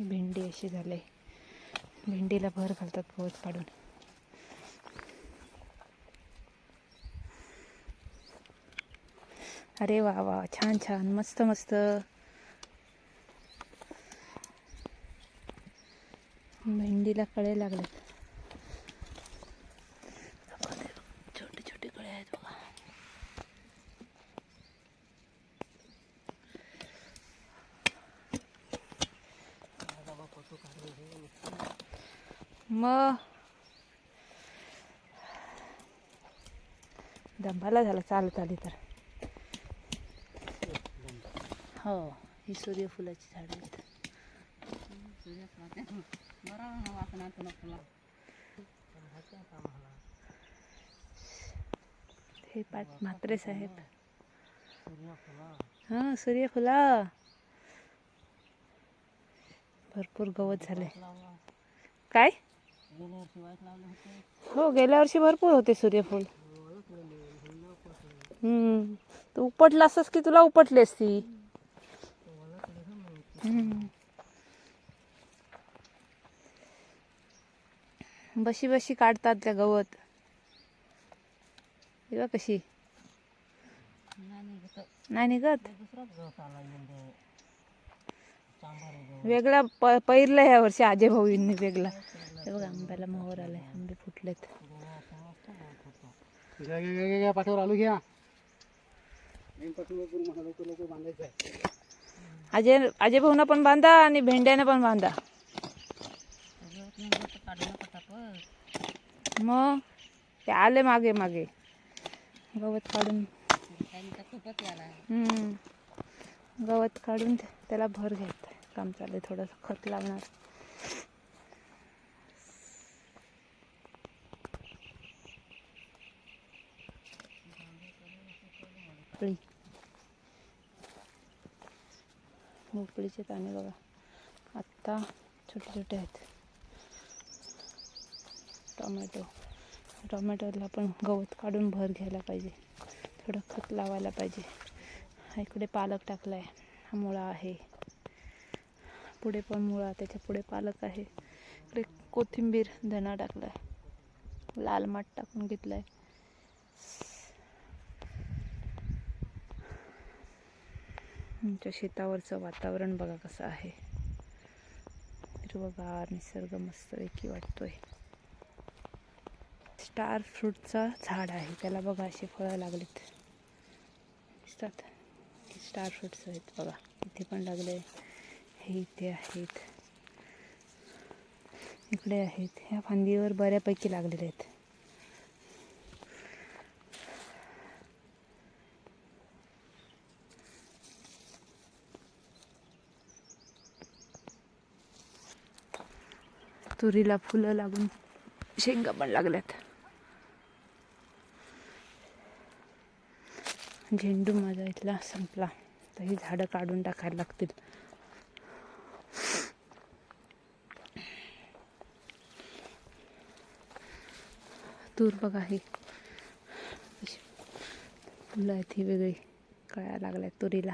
भेंडी अशी झाले. भेंडीला भर घालतात पोच काढून अरे वा वा छान छान मस्त मस्त. भेंडीला कळे लागलेत छोटे छोटे कळे आहेत बघा मग? दंबाला झाला चालत आली तर. हो ही सूर्यफुलाची झाडं आहेत. हे पाच म्हात्रे साहेब. हां सूर्यफुला. भरपूर गवत झाले काय? हो गेल्या वर्षी भरपूर होते सूर्यफूल. हम्म. तू उपटला असस की तुला उपटली असती. बशी बशी काढतात त्या गवत. बघ कशी. नाही निघत? वेगळा प पहिरला ह्या वर्षी आजे भाऊंनी वेगळा. हे बघ आंब्याला मोहर आलाय आंबे फुटलेत. पाठीवर आलू घ्या. अजय अजय भाऊना पण बांधा आणि भेंड्याने पण बांधा. मग ते आले मागे मागे. गवत काढून. हम्म. गवत काढून ते- त्याला भर घेत काम चालू आहे थोडंसं खत लागणार. भोपळी भोपळीचे पाने बघा. आत्ता छोटे छोटे आहेत. टोमॅटो. टोमॅटोला पण गवत काढून भर घ्यायला पाहिजे. थोडं खत लावायला पाहिजे. हा इकडे पालक टाकला आहे हा मुळा आहे. पुढे पण मुळा त्याच्या पुढे पालक आहे. इकडे कोथिंबीर धना टाकला आहे लाल माठ टाकून घेतला आहे आमच्या शेतावरचं वातावरण बघा कसं आहे. हिरवगार निसर्ग मस्तपैकी वाटतोय. स्टार फ्रूटचा झाड आहे. त्याला बघा असे फळं लागलेत. दिसतात. स्टार फ्रूट्स आहेत बघा. इथे पण लागले. हे इथे आहेत. इकडे आहेत. ह्या फांदीवर बऱ्यापैकी लागलेले आहेत. तुरीला फुलं लागून शेंगा पण लागल्यात. झेंडू माझा इथला संपला. तर ही झाडं काढून टाकायला लागतील. तूर बघा ही. फुलं आहेत ही वेगळी. कळायला लागल्या तुरीला.